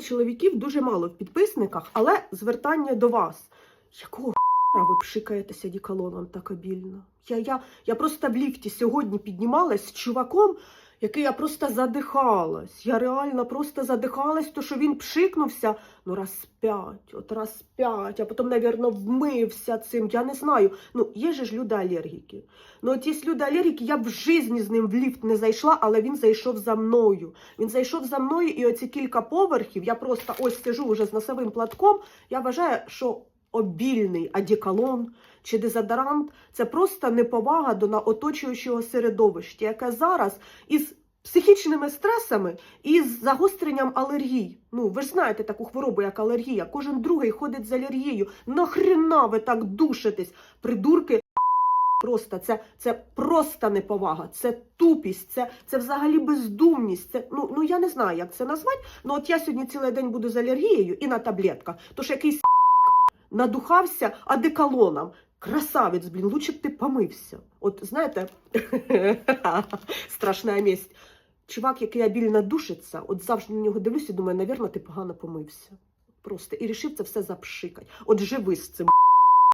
чоловіків дуже мало в підписниках, але звертання до вас. Якого х**а ви пшикаєтеся діколоном так обільно? Я, я, я просто в ліфті сьогодні піднімалась з чуваком, який я просто задихалась. Я реально просто задихалась, то що він пшикнувся ну раз п'ять, от раз п'ять, а потім, навірно, вмився цим. Я не знаю. Ну, є же ж люди алергіки. Ну, от є люди алергіки, я в житті з ним в ліфт не зайшла, але він зайшов за мною. Він зайшов за мною, і оці кілька поверхів, я просто ось сижу вже з носовим платком. Я вважаю, що обільний адіколон чи дезодорант це просто неповага до оточуючого середовища, яке зараз із психічними стресами і з загостренням алергій. Ну, ви ж знаєте таку хворобу, як алергія. Кожен другий ходить з алергією. Нахрена ви так душитесь, придурки? Просто це, це просто неповага, це тупість, це, це взагалі бездумність. Це ну, ну я не знаю, як це назвати. Ну от я сьогодні цілий день буду з алергією і на таблетках. Тож якийсь надухався одеколоном. Красавець, блін, лучше б ти помився. От знаєте, страшна місць. Чувак, який обільно душиться, от завжди на нього дивлюся і думаю, навірно, ти погано помився. Просто і рішив це все запшикати. От живи з цим.